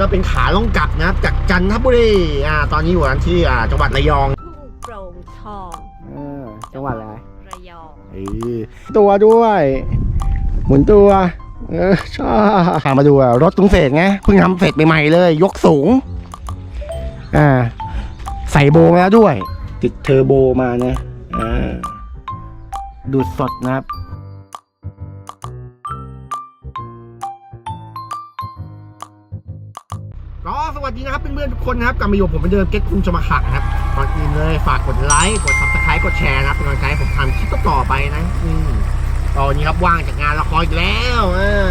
ก็เป็นขาลงกลับนะครับจากจันทบุรีอ่าตอนนี้อยู่กันที่อ่าจังหวัดระยองทุ่งโปร่งทองจังหวัดอะไรระยองตัวด้วย หมุนตัว เออชอบพามาดูอะรถตุ้งเสร็จไงเพิ่งทำเสร็จใหม่ๆเลย ยกสูง อ่า ใส่โบมาแล้วด้วย ติดเทอร์โบมานะอ่าดูดสดนะครับ วัสดีนะครับเพื่อนๆทุกคนนะครับกลับมาอยู่กับผมเป็นเดิมเก็ตคุณจะมาขักนะครับก่อนอื่นเลยฝากกดไลค์กด subscribe กดแชร์นะครับเป็นกำลังใจให้ผมทำคลิปต่อไปนะอืมตอนนี้ครับว่างจากงานละครอีกแล้วเออ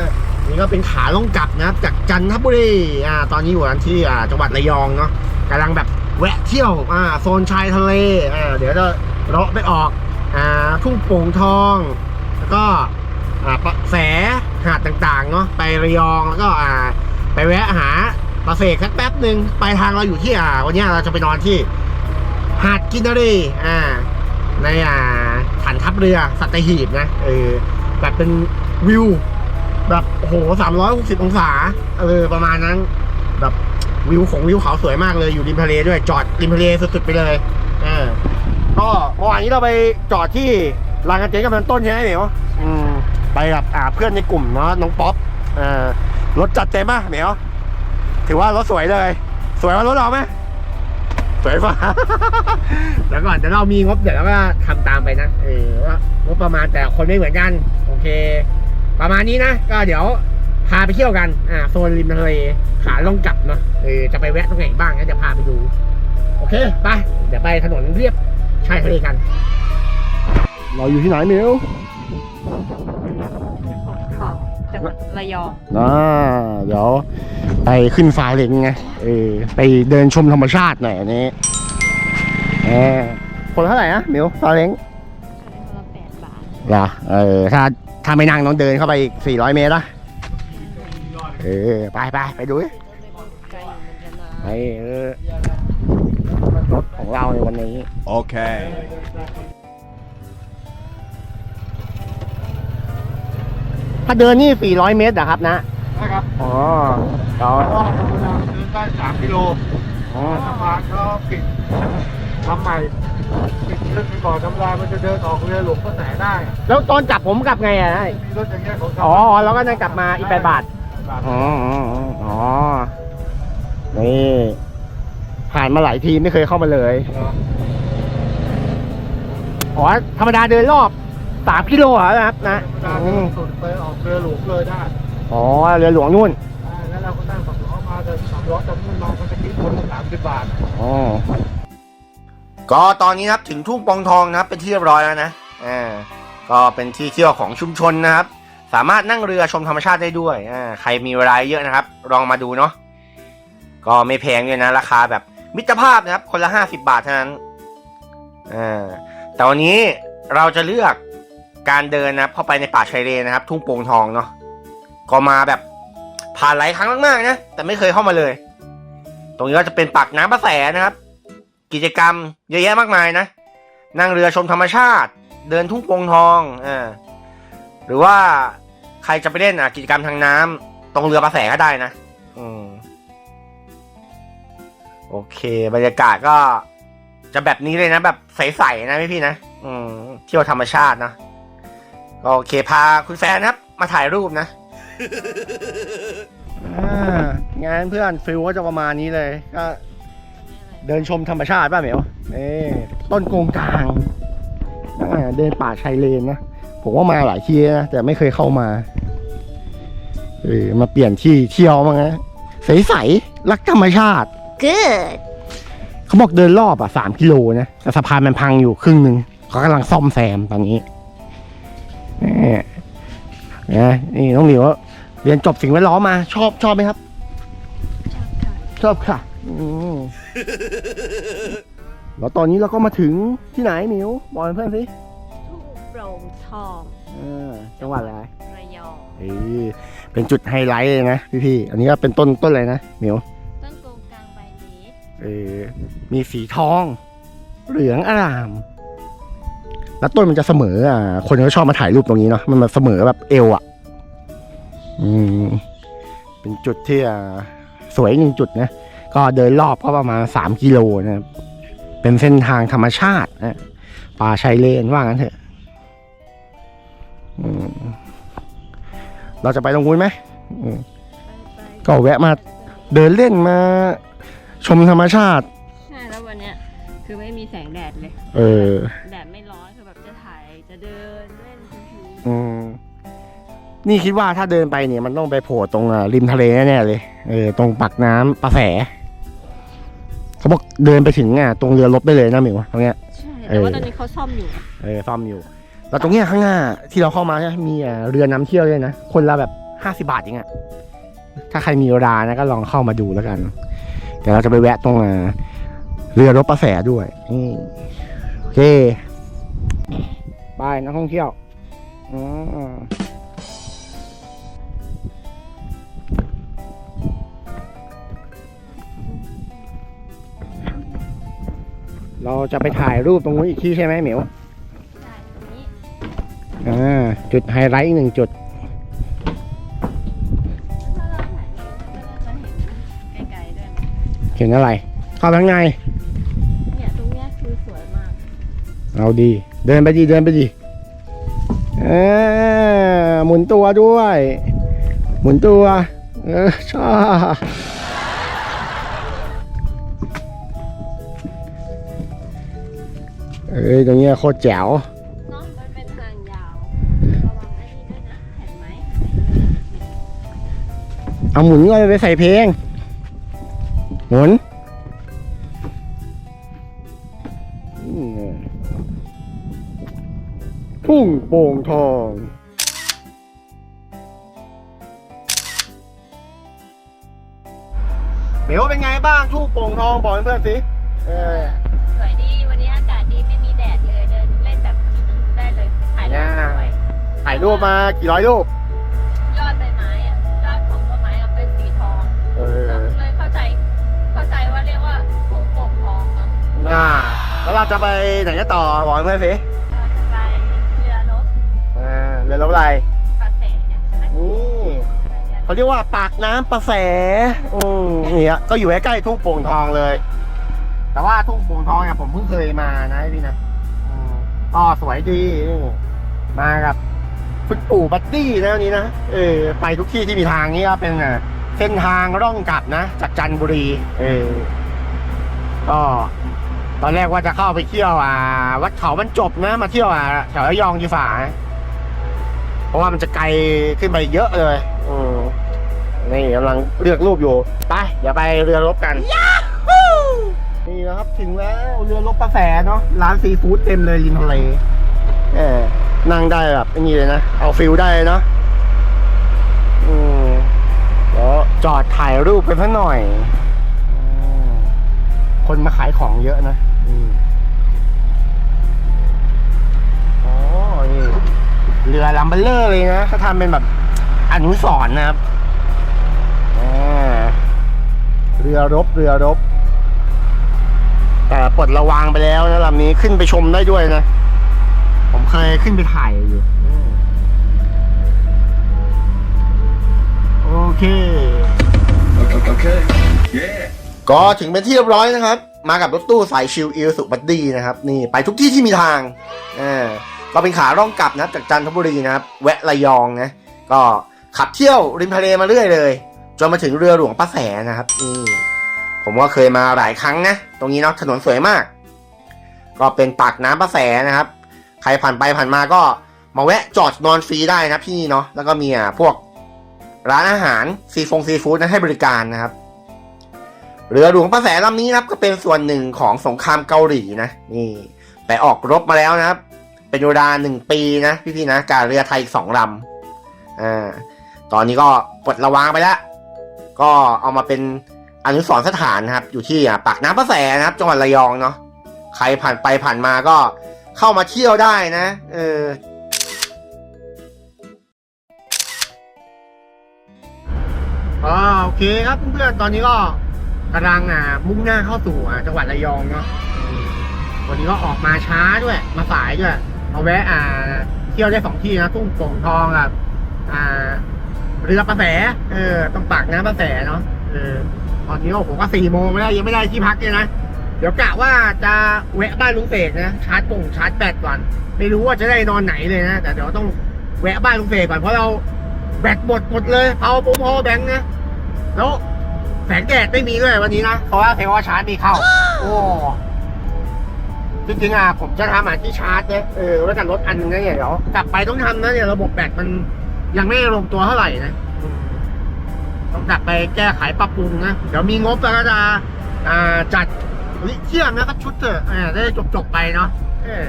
นี่ก็เป็นขาล่องกลับนะครับจากจันทบุรีอ่าตอนนี้อยู่กันที่อ่าจังหวัดระยองเนาะกำลังแบบแวะเที่ยวอ่าโซนชายทะเลอ่าเดี๋ยวจะเลาะไปออกอ่าทุ่งโป่งทอง แล้วก็อ่าปะแสหาดต่างๆเนาะไประยองแล้วก็อ่าไปแวะหา ปลาเสกสักแป๊บหนึ่งปลายทางเราอยู่ที่อ่า วันนี้เราจะไปนอนที่ หาดกินนารีอ่า ในอ่าฐานทัพเรือสัตหีบนะเออแบบเป็นวิว แบบโอ้โหสามร้อยหกสิบองศาเออประมาณนั้น แบบวิวของวิวเขาสวยมากเลยอยู่ริมทะเลด้วยจอดริมทะเลสุดๆไปเลยเออก็เมื่อวานนี้เราไปจอดที่ลานกระเจ๊กับนต้นใช่ไหมเหมียวอืมไปกับอ่าเพื่อนในกลุ่มเนาะน้องป๊อปเออรถจัดเต็มป่ะเหมียว ถือว่ารถสวยเลย สวยกว่ารถเราไหมสวยกว่าแล้วก่อนเดี๋ยวเรามีงบเดี๋ยวเราก็ทำตามไปนะเออว่างบประมาณแต่ละคนไม่เหมือนกัน โอเค ประมาณนี้นะ ก็เดี๋ยวพาไปเที่ยวกัน อ่าโซนริมทะเลขาลงกลับเนาะเออจะไปแวะตรงไหนบ้างงั้นจะพาไปดู โอเคไปเดี๋ยวไปถนนเรียบชายทะเลกัน เราอยู่ที่ไหนมิวทอง จังหวัดระยองอ่าเดี๋ยวไปขึ้นฟาเล็งไงเออไปเดินชมธรรมชาติหน่อยอันนี้เออคนละเท่าไหร่นะมิวฟาเล็งคนละแปดบาทเหรอเออถ้าถ้าไม่นั่งต้องเดินเข้าไปอีก 400 เมตรละเออไปไปไปดูดิไกลเหมือนกันนะไอเออรถของเราในวันนี้ Okay. ถ้าเดินนี่ 400 เมตรนะครับนะ นะครับอ๋อเราก็ธรรมดาเดินได้สามกิโลอ๋อสะพานก็ปิดทำใหม่ปิดเรื่องไปก่อนธรรมดามันจะเดินออกเรือหลวงก็แสได้แล้วตอนกลับผมกลับไงอะมีรถอย่างเงี้ยของอ๋อแล้วก็นั่งกลับมาอีก8บาทอ๋ออ๋ออ๋อนี่ผ่านมาหลายทีไม่เคยเข้ามาเลย อ๋อ ธรรมดาเดินรอบ สามกิโลเหรอครับนะธรรมดาอืเดิมนสุดไปออกเรือหลวงเลยได้อ๋อเรือหลวงนู่นได้แล้วเราก็นั่งสองล้อมาเดินสามล้อจำนวนมาก็จะคิดคนละสามสิบบาท อ๋อก็ตอนนี้นะครับถึงทุ่งปองทองนะครับเป็นที่เรียบร้อยแล้วนะอ่าก็เป็นที่เที่ยวของชุมชนนะครับ สามารถนั่งเรือชมธรรมชาติได้ด้วยอ่าใครมีเวลาเยอะนะครับ ลองมาดูเนาะก็ไม่แพงด้วยนะ ราคาแบบมิตรภาพนะครับ คนละห้าสิบาทเท่านั้นอ่าแต่วันนี้เราจะเลือก การเดินนะครับเข้าไปในป่าชายเลนนะครับ ทุ่งโป่งทองเนาะก็มาแบบผ่านหลายครั้งมากๆนะแต่ไม่เคยเข้ามาเลย ตรงนี้ก็จะเป็นปากน้ำประแสนะครับ กิจกรรมเยอะแยะมากมายนะนั่งเรือชมธรรมชาติ เดินทุ่งโป่งทองอ่าหรือว่าใครจะไปเล่นอะกิจกรรมทางน้ำตรงเรือประแสก็ได้นะ อืมโอเค บรรยากาศก็จะแบบนี้เลยนะ แบบใสๆนะพี่พี่นะ อืมเที่ยวธรรมชาตินะ โอเคพาคุณแฟนนะครับ มาถ่ายรูปนะงานเพื่อนฟิลก็จะประมาณนี้เลยก็เดินชมธรรมชาติป่ะเหมียวนี่ต้นโกงกลางอ่าเดินป่าชายเลนนะ ผมว่ามาหลายที่นะ แต่ไม่เคยเข้ามาเออมาเปลี่ยนที่เที่ยวมั้งนะใสๆรักธรรมชาติ Good เขาบอกเดินรอบอะสามกิโลนะแต่สะพานมันพังอยู่ครึ่งหนึ่งเขากำลังซ่อมแซมตอนนี้ นี่นะนี่น้องหลิวเรียนจบสิ่งแวดล้อมมา ชอบชอบไหมครับ ชอบค่ะอืมแล้วตอนนี้เราก็มาถึงที่ไหนหมิวบอกให้เพื่อนสิทุ่งโปร่งทองเออจังหวัดอะไรระยองเออเป็นจุดไฮไลท์เลยนะพี่ๆอันนี้ก็เป็นต้นต้นอะไรนะหมิวต้นโกงกลางใบนี้เออมีสีทอง เหลืองอร่าม แล้วต้นมันจะเสมออะคนก็ชอบมาถ่ายรูปตรงนี้เนาะมันมาเสมอแบบเอวอะ อืม เป็นจุดที่อ่าสวยหนึ่งจุดนะก็เดินรอบก็ประมาณสามกิโลนะครับเป็นเส้นทางธรรมชาตินะป่าชายเลนว่างั้นเถอะอืมเราจะไปตรงนู้นไหมอืมไปๆก็แวะมาเดินเล่นมา ชมธรรมชาติ ใช่แล้ววันเนี้ย คือไม่มีแสงแดดเลย เออ อืมนี่คิดว่าถ้าเดินไปเนี่ยมันต้องไปโผล่ตรงอะริมทะเลแน่ๆเลย เออตรงปักน้ำประแส เขาบอกเดินไปถึงอะตรงเรือรบได้เลยนะหมิวตรงเนี้ยๆใช่เอแต่อว่าตอนนี้เขาซ่อมอยู่ เออซ่อมอยู่ แล้วตรงเนี้ยข้างหน้าที่เราเข้ามาเนี่ยมีอะเรือนำเที่ยวด้วยนะ คนละแบบห้าสิบาทเองอะถ้าใครมีเวลานะก็ลองเข้ามาดูแล้วกัน เดี๋ยวเราจะไปแวะตรงอะเรือรบประแสด้วยนี่โอเค ไปนักท่องเที่ยว อืมเราจะไปถ่ายรูปตรงนู้นอีกที่ใช่ไหมเหมียวใช่ตรงนี้อ่าจุดไฮไลท์อีกหนึ่งจุดแล้วถ้าเราถ่ายรูปก็จะเห็นไกลๆด้วยนะเห็นอะไร เข้าไปข้างในเนี่ยตรงเนี้ยคือสวยมาก เอาดี เดินไปดี เดินไปดีเออ หมุนตัวด้วย หมุนตัว เออชอบเอ้ยตรงเนี้ยโคตรแจ๋วเนาะมันเป็นทางยาวระวังไอ้นี่ด้วยนะเห็นไหมเอาหมุนก็ไปใส่เพลง หมุน ทุ่งโป่งทอง เดี๋ยวเป็นไงบ้างทุ่งโป่งทองบอกเพื่อนๆสิเออสวยดีวันนี้อากาศดีไม่มีแดดเลยเดินเล่นแบบได้เลยถ่ายรูปสวยถ่ายรูปมากี่ร้อยรูปยอดใบไม้อะยอดของต้นไม้อะเป็นสีทองเออเลยเข้าใจเข้าใจว่าเรียกว่าทุ่งโป่งทองเนาะ อ่าแล้วเราจะไปไหนกันต่อบอกเพื่อนๆสิ รือรบอะไรปลาเสเนี่ยนี่เขาเรียกว่าปากน้ำประแสอืมเนี่ยก็อยู่ใกล้ๆทุ่งโป่งทองเลย แต่ว่าทุ่งโป่งทองเนี่ยผมเพิ่งเคยมานะพี่นะอืมก็สวยดีนี่มากับคุณปู่บัตตี้นะวันนี้นะเออไปทุกที่ที่มีทางนี้ก็เป็นอะเส้นทางร่องกลับนะ จากจันทบุรี เออก็ตอนแรกว่าจะเข้าไปเที่ยวอ่า วัดเขาบรรจบนะ มาเที่ยวอ่าแถวระยองดีฝ่านะเพ ราะว่ามันจะไกลขึ้นไปเยอะเลย อืมนี่กำลังเลือกรูปอยู่ไปเดี๋ยวไปเรือรบกันนี่นะครับถึงแล้วเรือรบประแสเนาะร้านซีฟู้ดเต็มเลยริมทะเลเออนั่งได้แบบนี้เลยนะ เอาฟิลได้เลยเนาะอืมเดี๋ยวจอดถ่ายรูปกันสักหน่อยอืมคนมาขายของเยอะนะ อืม เรือลำเบลเลอร์เลยนะเขาทำเป็นแบบอนุสรณ์นะครับอ่าเรือรบเรือรบ แต่ปลดระวางไปแล้วนะลำนี้ขึ้นไปชมได้ด้วยนะ ผมเคยขึ้นไปถ่ายอยู่อืมโอเค Okay. Yeah. ก็ถึงเป็นที่เรียบร้อยนะครับ มากับรถตู้สายชิลอิลสุบัดดี้นะครับ นี่ไปทุกที่ที่มีทางอ่า ก็เป็นขาร่องกลับนะจากจันทบุรีนะครับแวะระยองนะก็ขับเที่ยวริมทะเลมาเรื่อยเลย จนมาถึงเรือหลวงป้าแสนะครับนี่ผมก็เคยมาหลายครั้งนะ ตรงนี้เนาะถนนสวยมาก ก็เป็นปากน้ำป้าแสนะครับ ใครผ่านไปผ่านมาก็มาแวะจอดนอนฟรีได้นะครับที่นี่เนาะแล้วก็มีอะพวกร้านอาหารซีฟงซีฟู้ดนะให้บริการนะครับ เรือหลวงพระแสลำนี้นะครับ ก็เป็นส่วนหนึ่งของสงครามเกาหลีนะนี่ไปออกรบมาแล้วนะครับ เป็นเวลาหนึ่งปีนะพี่ๆนะ การเรือไทยอีกสองลำอ่าตอนนี้ก็ปลดระวางไปแล้ว ก็เอามาเป็นอนุสรสถานนะครับ อยู่ที่ปากน้ำพระแสนะครับ จังหวัดระยองเนาะใครผ่านไปผ่านมาก็เข้ามาเที่ยวได้นะ เอออ่าโอเคครับเพื่อนๆตอนนี้ก็กำลังอะมุ่งหน้าเข้าสู่อะจังหวัดระยองเนาะวันนี้ก็ออกมาช้าด้วย มาสายด้วย มาแวะอ่า เที่ยวได้สองที่นะทุ่งโป่งทองกับอ่า เรือประแส เออต้องปากน้ำประแสเนาะเออตอนนี้ผมก็สี่โมงแล้วยังไม่ได้ที่พักเลยนะเดี๋ยวกะว่าจะแวะบ้านลุงเสกนะชาร์จปุ่งชาร์จแบตก่อนไม่รู้ว่าจะได้นอนไหนเลยนะแต่เดี๋ยวต้องแวะบ้านลุงเสกก่อนเพราะเราแบตหมดหมดเลยเอาปุ๊บพอแบงค์นะแล้วแสงแดดไม่มีด้วยวันนี้นะเพราะว่าเพราะว่าชาร์จไม่เข้า โอ้ จริงๆอะผมจะทำอะที่ชาร์จเนี่ยเออว่าแต่รถอันนึงนะเนี่ยเดี๋ยวกลับไปต้องทำนะเนี่ยระบบแบตมันยังไม่ลงตัวเท่าไหร่นะต้องกลับไปแก้ไขปรับปรุงนะเดี๋ยวมีงบแล้วก็จะอ่าจัดลิเทียมนะสักชุดเถอะเออได้จบๆไปเนาะเออ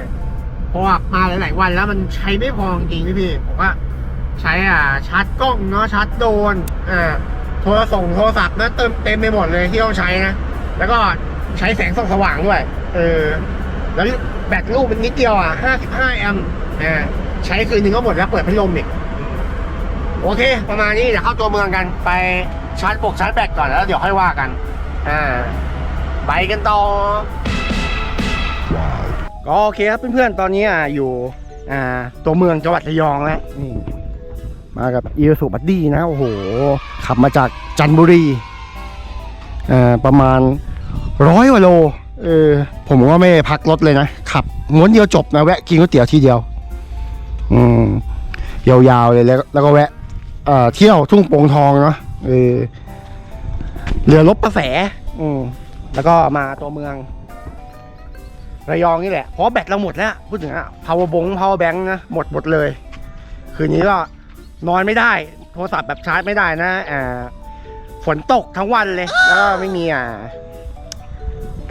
พราะว่ามาหลายๆวันแล้วมันใช้ไม่พอจริงพี่ผมว่าใช้อ่าชาร์จกล้องเนาะชาร์จโดรนอ่าโทรส่งโทรศัพท์นะเติมเต็มไปหมดเลยที่ต้องใช้นะแล้วก็ใช้แสงส่องสว่างด้วย เออ แล้วแบตลูกมันนิดเดียวอะ 55 แอมป์อ่าใช้คืนนึงก็หมดแล้วเปิดพัดลมอีก โอเค ประมาณนี้เดี๋ยวเข้าตัวเมืองกันไปชาร์จปกชาร์จแบตก่อนแล้วเดี๋ยวค่อยว่ากัน อ่าไปกันต่อ ก็โอเคครับเพื่อนๆ ตอนนี้อะอยู่อ่าตัวเมืองจังหวัดระยองแล้วนี่มากับอีสุบัดดี้นะ โอ้โห ขับมาจากจันทบุรีอ่าประมาณร้อยกว่าโล เออผมก็ไม่พักรถเลยนะขับม้วนเดียวจบนะแวะกินก๋วยเตี๋ยวทีเดียว อืมยาวๆเลยแล้ว แล้วก็แวะ เอ่อเที่ยวทุ่งโป่งทองเนาะเออเรือลบประแส อืมแล้วก็มาตัวเมือง ระยองนี่แหละเพราะแบตเราหมดแล้วพูดถึงอะ power bank power bank นะหมดหมดเลย คืนนี้ก็นอนไม่ได้ โทรศัพท์แบบชาร์จไม่ได้นะอ่าฝนตกทั้งวันเลย แล้วก็ไม่มีอ่า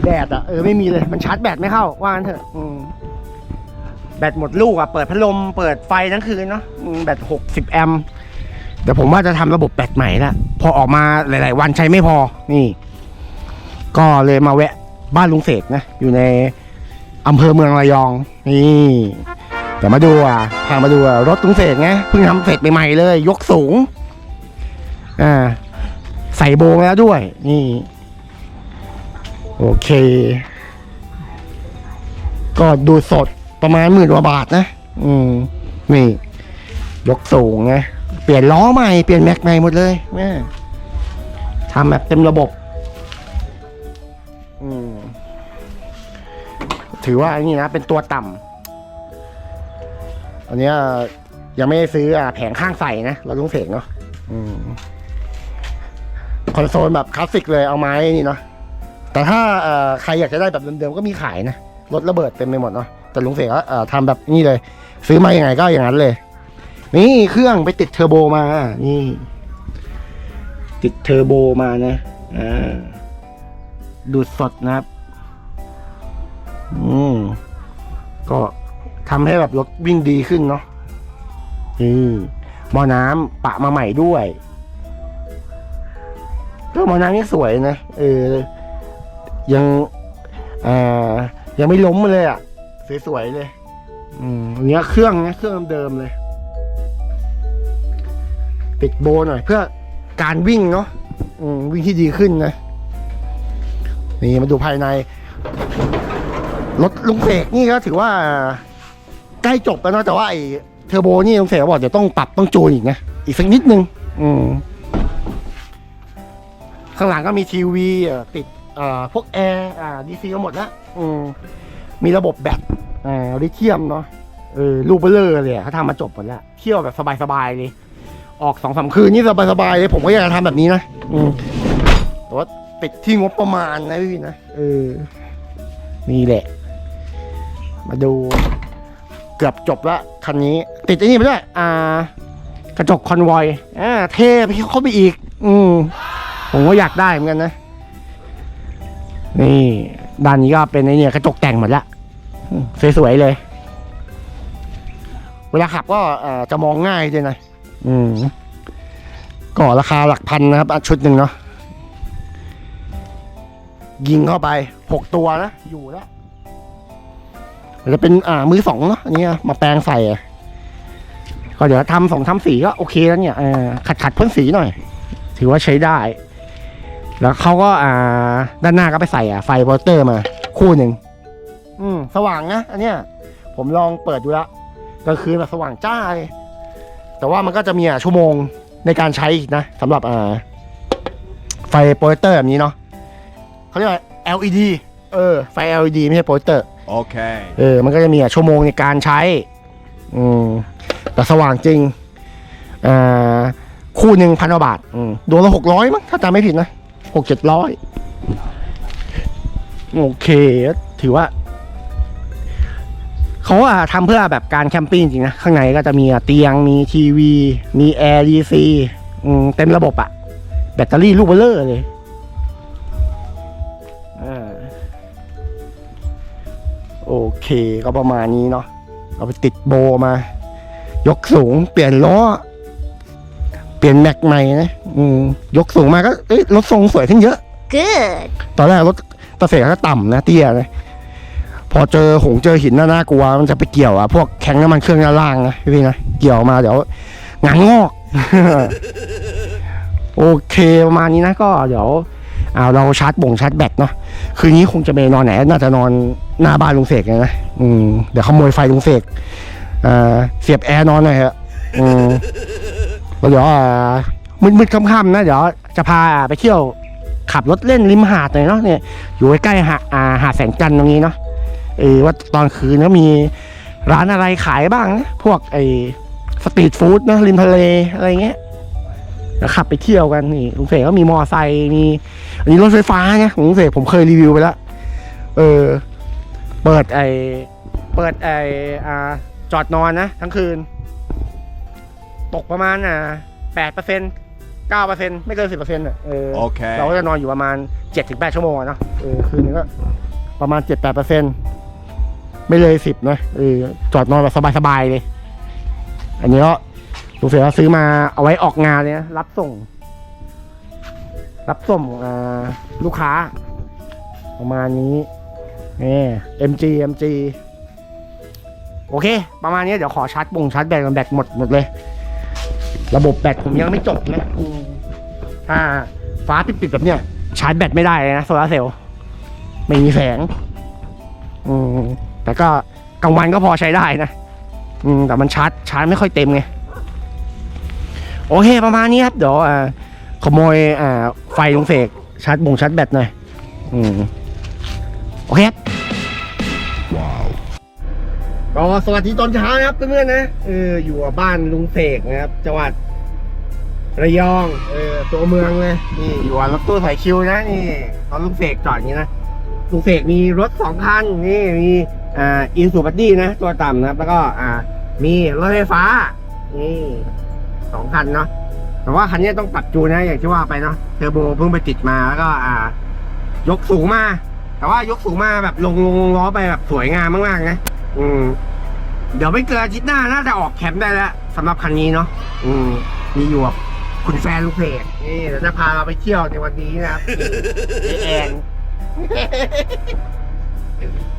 แดดอะเออไม่มีเลยมันชาร์จแบตไม่เข้าว่างั้นเถอะอืมแบตหมดลูกอะเปิดพัดลมเปิดไฟทั้งคืนเนาะอืมแบตหกสิบแอมป์เดี๋ยวผมว่าจะทำระบบแบตใหม่ละพอออกมาหลาย ๆ วันใช้ไม่พอนี่ ก็เลยมาแวะบ้านลุงเสกนะ อยู่ในอำเภอเมืองระยอง นี่เดี๋ยวมาดูอะพามาดูอะรถลุงเสกไงเพิ่งทำเสร็จใหม่ๆเลย ยกสูงอ่าใส่โบงแล้วด้วย นี่ โอเค ก็ดูสดประมาณหมื่นกว่าบาทนะ อืม นี่ ยกสูงไงเปลี่ยนล้อใหม่ เปลี่ยนแม็กใหม่หมดเลยแม่ทำแบบเต็มระบบ อืม ถือว่านี่นะ เป็นตัวต่ำ อันนี้ยังไม่ได้ซื้ออะแผงข้างใส่นะ เราต้องเสกเนาะอืมคอนโซลแบบคลาสสิกเลยเอาไม้นี่เนาะ แต่ถ้าใครอยากจะได้แบบเดิมๆก็มีขายนะรถระเบิดเต็มไปหมดเนาะแต่ลุงเสกก็ทำแบบนี้เลย ซื้อมาอย่างไงก็อย่างนั้นเลย นี่เครื่องไปติดเทอร์โบมา นี่ ติดเทอร์โบมานะอ่าดูดสดนะครับ อืมก็ทำให้แบบรถวิ่งดีขึ้นเนาะนี่มอน้ำปะมาใหม่ด้วยก็หมอน้ำนี่สวยนะเออ ยังอ่ายังไม่ล้มเลยอะ สวยๆเลย อืมเนี้ยเครื่องเนะเครื่องเดิมเลยปิดโบหน่อยเพื่อการวิ่งเนาะวิ่งที่ดีขึ้นนะ นี่มาดูภายใน รถลุงเสกนี่ก็ถือว่า ใกล้จบแล้วนะแต่ว่าไอ้เทอร์โบนี่ลุงเสกบอกเดี๋ยวต้องปรับต้องจูนอีกนะ อีกสักนิดนึง อืมข้างหลังก็มีทีวีติด อ่อพวกแอร์อ่าดีซีก็หมดแล้วอืมมีระบบแบตอ่าลิเทียมเนาะเออลูกเบลเลอร์เลยอะเขาทำมาจบหมดแล้วเที่ยวแบบสบายๆเลย ออกสองสามคืนนี่สบายๆเลย ผมก็อยากจะทำแบบนี้นะอืมแต่ว่าติดที่งบประมาณนะพี่นะเออนี่แหละ มาดู เกือบจบละคันนี้ ติดไอ้นี่ไปด้วยอ่ากระจกคอนวอยอ่าเท่ไปเข้าไปอีก อืมผมก็อยากได้เหมือนกันนะ นี่ด้านนี้ก็เป็นไอเนี่ยกระจกแต่งหมดละสวยๆเลย เวลาขับก็จะมองง่ายด้วยนะอืมก็ราคาหลักพันนะครับชุดหนึ่งเนาะยิงเข้าไปหกตัวนะ อยู่แล้วจะเป็นอ่ามือสองเนาะอันนี้มาแปลงใส่ก็เดี๋ยวทำสองทำสีก็โอเคแล้วเนี่ยขัดขัดๆพ่นสีหน่อย ถือว่าใช้ได้ แล้วเขาก็อ่าด้านหน้าก็ไปใส่อะไฟโปสเตอร์มาคู่หนึ่งอืมสว่างนะอันเนี้ยผมลองเปิดดูแล้วกลางคืนแบบสว่างจ้าเลยแต่ว่ามันก็จะมีอะชั่วโมงในการใช้อีกนะสำหรับอ่าไฟโปรเจคเตอร์แบบนี้เนาะเขาเรียกว่า LED เออไฟ LED ไม่ใช่โปรเจคเตอร์ Okay. เออ มันก็จะมีอะชั่วโมงในการใช้ อืม แต่สว่างจริงอ่าคู่หนึ่งพันกว่าบาท อืมดวงละหกร้อยมั้ง ถ้าจำไม่ผิดนะ หกเจ็ดร้อยโอเค ถือว่า เขาอะทำเพื่อแบบการแคมปิ้งจริงนะ ข้างในก็จะมีเตียงมีทีวี มีแอร์ดีซีเต็มระบบอะแบตเตอรี่ลูกเบลเลอร์เลยอโอเคก็ประมาณนี้เนาะเอาไปติดโบมา ยกสูงเปลี่ยนล้อ เปลี่ยนแม็กใหม่นะ อืมยกสูงมาก็เอ้ยรถทรงสวยขึ้นเยอะ good ตอนแรกรถตะเสกก็ต่ำนะเตี้ยนะพอเจอหงเจอหินน่าน่ากลัวมันจะไปเกี่ยวอะพวกแข็งน้ำมันเครื่องด้านล่างนะพี่นะเกี่ยวมาเดี๋ยวงานงอก โอเคประมาณนี้นะก็เดี๋ยวเอาเราชาร์จบ่งชาร์จแบตเนาะคืนนี้คงจะไปนอนไหนน่าจะนอนหน้าบ้านลุงเสกเลยนะอืมเดี๋ยวขโมยไฟลุงเสกอ่าเสียบแอร์นอนหน่อยเถอะอืมแล้วเดี๋ยวอ่า มืดๆค่ำๆนะเดี๋ยวจะพาไปเที่ยวขับรถเล่นริมหาดหน่อยเนาะเนี่ยอยู่ใกล้หาอ่าหาแสงจันทร์ตรงนี้เนาะเออว่าตอนคืนก็มีร้านอะไรขายบ้างนะพวกไอ้สตรีทฟู้ดนะริมทะเลอะไรเงี้ยแล้วขับไปเที่ยวกันนี่ลุงเสกก็มีมอไซค์มีอันนี้รถไฟฟ้านะงลุงเสกผมเคยรีวิวไปแล้วเออ เปิดไอเปิดไออ่าจอดนอนนะ ทั้งคืน ตกประมาณอ่าแปดเปอร์เซ็นต์ ก้าเปอร์เซ็นต์ไม่เกินสิบเปอร์เซ็นต์อโอเค เราก็จะนอนอยู่ประมาณเจ็ดถึงแปดชั่วโมงนะเออคืนนึงก็ประมาณเจ็ดแปดเปอร์เซ็นต์ไม่เลสิบนะเออจอดนอนแบบสบายๆเลย อันนี้ก็ลูกเสียเราซื้อมาเอาไว้ออกงานเนี่ยรับส่ง รับส่งลูกค้า ประมาณนี้นี่ MG MG โอเค ประมาณนี้เดี๋ยวขอชาร์จปุ่งชาร์จแบตกันแบตหมดหมดเลย ระบบแบตผมยังไม่จบนะอืมถ้าฟ้าปิดๆแบบเนี้ยชาร์จแบตไม่ได้เลยนะโซลาร์เซลล์ไม่มีแสง อืมแต่ก็กลางวันก็พอใช้ได้นะ อืมแต่มันชาร์จชาร์จไม่ค่อยเต็มไง โอเคประมาณนี้ครับ เดี๋ยวอ่าขโมยอ่าไฟลุงเสกชาร์จบงชาร์จแบตหน่อย อืม โอเคครับ ก็สวัสดีตอนเช้านะครับเพื่อนๆนะเอออยู่กับบ้านลุงเสกนะครับ จังหวัดระยองเออตัวเมืองเลยนี่อยู่กับรถตู้สายคิวนะนี่ตอนลุงเสกจอดอย่างนี้นะลุงเสกมีรถสองคันนี่มีอ่าอินสูบัดดี้นะ ตัวต่ำนะครับ แล้วก็อ่า มีรถไฟฟ้านี่สองคันเนาะแต่ว่าคันนี้ต้องปรับจูนนะ อย่างที่ว่าไปเนาะเทอร์โบเพิ่งไปติดมาแล้วก็อ่า ยกสูงมาแต่ว่ายกสูงมาแบบลงลงลงล้อไปแบบสวยงามมากๆนะ อืม เดี๋ยวไม่เกินอาทิตย์หน้าน่าจะออกแคมป์ได้แล้วสำหรับคันนี้เนาะอืม มีอยู่กับคุณแฟนลูกเพจนี่เดี๋ยวจะพาเราไปเที่ยวในวันนี้นะครับนี่แอน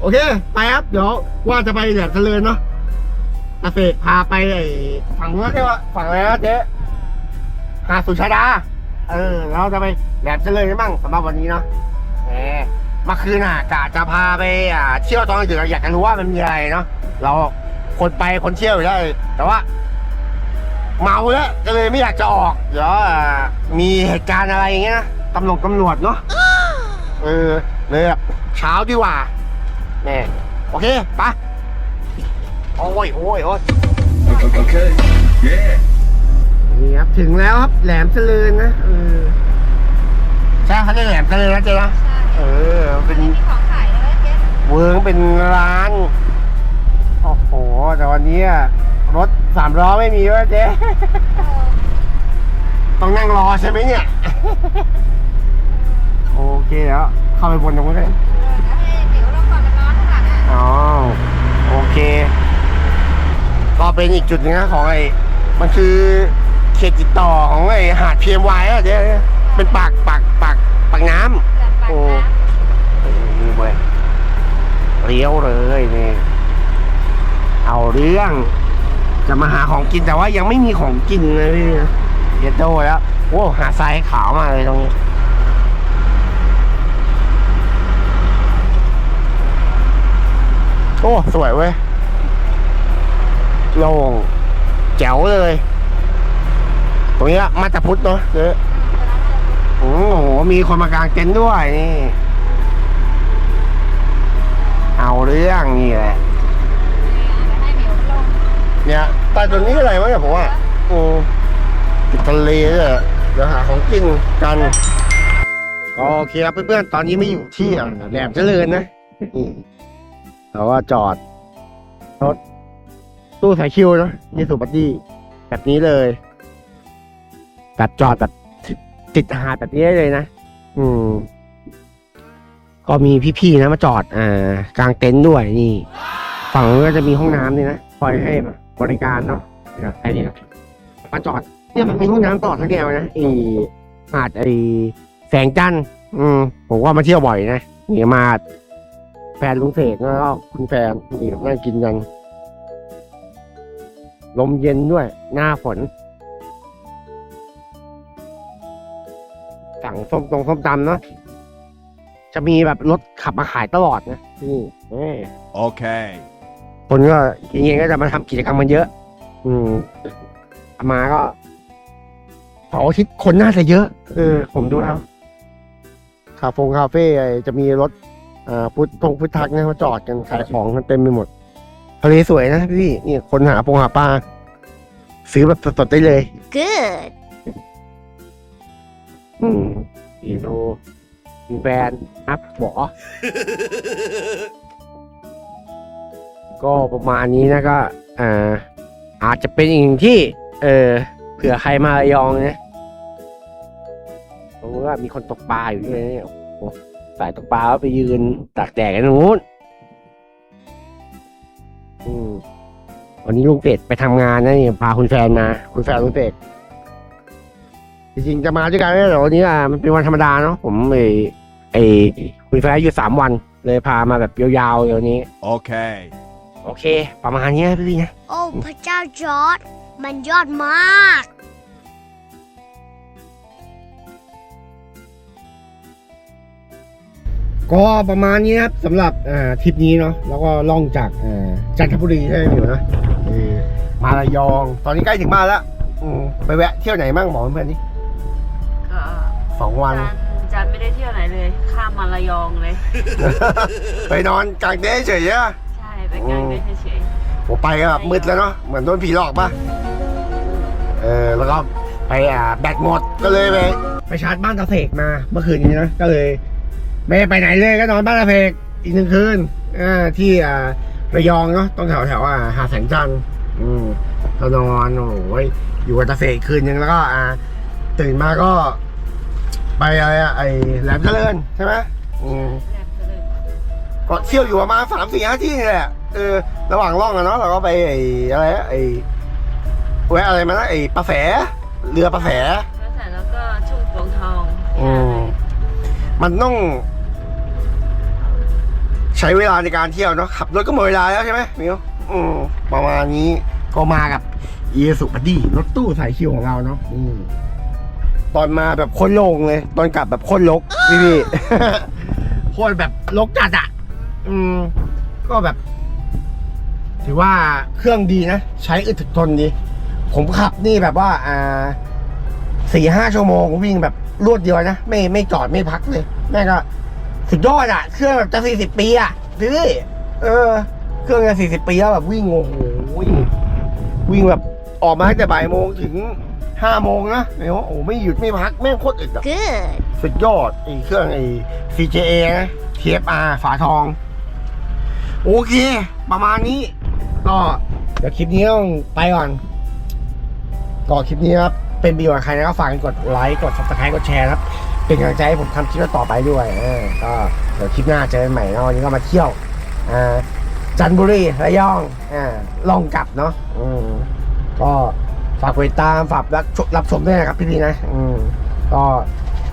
โอเค ไปครับ เดี๋ยวว่าจะไปแหลมเจริญเนาะเกษตรพาไปไอ้ฝั่งนู้นเรียกว่าฝั่งอะไรนะเจ๊หาดสุชาดา เออ เราจะไปแหลมเจริญกันบ้างสำหรับวันนี้เนาะแหม เมื่อคืนอะกะจะพาไปอ่าเที่ยวตอนดึกๆอยากจะรู้ว่ามันมีอะไรเนาะเราคนไปคนเที่ยวอยู่ได้ แต่ว่า เมาแล้วก็เลยไม่อยากจะออกเดี๋ยวอ่ามีเหตุการณ์อะไรอย่างเงี้ยนะตำรวจตำรวจเนาะเออเลยแบบเช้าดีกว่าแน่โอเคไปะโอ้ยโอ้ยโอ้ย Okay. Yeah. นี่ครับถึงแล้วครับแหลมเจริญนะเออใช่เขาเรียกแหลมเจริญนะเจ๊นะ เออ เป็นมีของขายเลยเจ๊เวิร์งเป็นร้าน โอ้โห แต่วันนี้อะรถสามล้อไม่มีวะเจ๊ต้องนั่งรอใช่ไหมเนี่ย โอเคแล้วเข้าไปบนตรงนู้นเลยให้ผิวลงก่อนมันร้อนข้างหลังอะอ๋อ โอเค ก็เป็นอีกจุดหนึงนะของไอ้มันคือเขตติดต่อของไอ้หาดพีเอ็มวายอะเจ๊เป็นปากปากปากปากน้ำเกิดปาก โอ้นี่เว้ยเลี้ยวเลยนี่เอาเรื่อง จะมาหาของกินแต่ว่ายังไม่มีของกินเลยพี่เย็ดโดแล้วโอ้หาทรายขาวมากเลยตรงนี้โอ้สวยเว้ยโล่งแจ๋วเลย ตรงนี้มาตาพุทธเนาะเจ๊ โอ้โห มีคนมากางเต็นท์ด้วยนี่ เอาเรื่องนี่แหละ เนี่ยใต้ต้นนี้อะไรวะเนี่ยผมว่าโอ้ติดทะเลเนี่ยเดี๋ยวหาของกินกันก็โอเคครับเพื่อนๆ ตอนนี้ไม่อยู่ที่อะแหลมเจริญนะนี่เราจอดรถตู้สายคิวนะยี่สุบัตตี้แบบนี้เลย แบบจอดแบบ ติดหาดแบบนี้ได้เลยนะ อืม ก็มีพี่ๆนะมาจอด อ่า กลางเต็นท์ด้วยนี่ ฝั่งนู้นก็จะมีห้องน้ำนี่นะคอยให้บริการเนาะนะครับไอ้นี่มาจอด เนี่ยมันมีห้องน้ำตลอทั้งแนวนะไอหาดไอแสงจันทร์อืมผมว่ามาเที่ยวบ่อยนะนี่มาแฟนลุงเสกแล้วก็คุณแฟนนี่นั่งกินกันลมเย็นด้วย หน้าฝน งส้มตรงส้มตำเนาะจะมีแบบรถขับมาขายตลอดนะนี่เอ้ย Okay. คนก็จริงๆก็จะมาทำกิจกรรมมันเยอะ อืมมาก็เสาร์อาทิตย์คนน่าจะเยอะเออผมดูแล้วคาเฟงคาเฟ่ไอ้จะมีรถอ่าพุทธงพุทธักเนี่ยมาจอดกันขายของกันเต็มไปหมดทะเลสวยนะพี่นี่คนหาปงหาปลาซื้อแบบสดๆได้เลย good อืมอีโรมีแบรนด์อัพหมอก็ประมาณนี้นะก็อ่าอาจจะเป็นอีกหนึ่งที่ เออเผื่อใครมาระยองนะผมว่ามีคนตกปลาอยู่ด้วยเนี่ยโอ้โหสายตกปลาก็ไปยืนตากแดดกันตรงนู้นอืมวันนี้ลุงเป็ดไปทำงานนะนี่พาคุณแฟนมา คุณแฟนลุงเป็ด จริงๆจะมาด้วยกันนะแต่วันนี้อะมันเป็นวันธรรมดาเนาะผมไอไอคุณแฟนอยู่สามวัน เลยพามาแบบยาวๆเดี๋ยวนี้ Okay. โอเค ประมาณนี้นะพี่ๆนะโอ้พระเจ้าจอร์ดมันยอดมาก ก็ประมาณนี้นะครับสำหรับอ่าทริปนี้เนาะแล้วก็ล่องจากอ่าจันทบุรีใช่ไหมพี่หมิวนะเออมาระยอง ตอนนี้ใกล้ถึงบ้านแล้วอืมไปแวะเที่ยวไหนบ้างบอกเพื่อนๆนี่ก็ สองวันจัน จันไม่ได้เที่ยวไหนเลย ข้ามมาระยองเลย ไปนอนกลางเต็นท์เฉยๆอะใช่ไปกลางเต็นท์เฉยผมไปก็แบบมืดแล้วเนาะเหมือนโดนผีหลอกปะเออแล้วก็ไปอ่าแบตหมดก็เลยไปไปชาร์จบ้านตาเสกมาเมื่อคืนนี้นะก็เลย ไม่ได้ไปไหนเลยก็นอนบ้านตาเสกอีกหนึ่งคืนอ่าที่อ่าระยองเนาะตรงแถวแถวๆอ่าหาดแสงจันทร์อืมก็นอนโอ้ยอยู่กับตาเสกคืนนึงแล้วก็อ่าตื่นมาก็ ไปอะไรอะไอแหลมเจริญใช่ไหมอืมๆแรมเจริญก็เที่ยวอยู่ประมาณสามสี่ห้าที่นี่แหละเออระหว่างล่องอะเนาะเราก็ไปไอ้อะไรอะไอ้แวะอะไรมานะไอ้ปลาแฝเรือปลาแฝแล้วเสร็จแล้วก็ชุ่มปวงทองอืมมันต้อง ใช้เวลาในการเที่ยวเนาะขับรถก็หมดเวลาแล้วใช่ไหมมิวอืมประมาณนี้ก็มากับอีสุบัดดี้รถตู้สายคิวของเราเนาะอืม ตอนมาแบบโคนโล่งเลย ตอนกลับแบบโคนลกพี่พี่โคนแบบลกจัดอะ อืม ก็แบบ ถือว่าเครื่องดีนะ ใช้อึดถึกทนดี ผมขับนี่แบบว่า อ่าสี่ห้าชั่วโมงวิ่งแบบรวดเดียวนะ ไม่ไม่จอดไม่พักเลยแม่งก็สุดยอดอะ เครื่องแบบจะสี่สิบปีอะพี่เออ เครื่องจะสี่สิบปีแล้วแบบวิ่งโอ้โหวิ่งวิ่งแบบออกมาตั้งแต่บ่ายโมงถึง ห้าโมงนะไม่ว่าโอ้ไม่หยุดไม่พักแม่งโคตรอึดอะ good สุดยอดไอ้เครื่องไอ้ CJA นะ TFR ฝาทอง โอเค ประมาณนี้ ก็เดี๋ยวคลิปนี้ต้องไปก่อนก็คลิปนี้นะครับ เป็นประโยชน์กับใครนะก็ฝากกันกดไลค์กด subscribe กดแชร์นะครับ เป็นกำลังใจให้ผมทำคลิปต่อไปด้วยเออก็เดี๋ยวคลิปหน้าเจอกันใหม่เนาะวันนี้ก็มาเที่ยวอ่าจันทบุรีระยองอ่าล่องกลับเนาะอืมก็ ฝากติดตามฝากรับรับชมด้วยนะครับพี่ๆนะอืมก็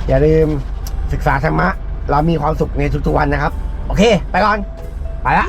อย่าลืมศึกษาธรรมะ เรามีความสุขในทุกๆวันนะครับ โอเค ไปก่อน ไปละ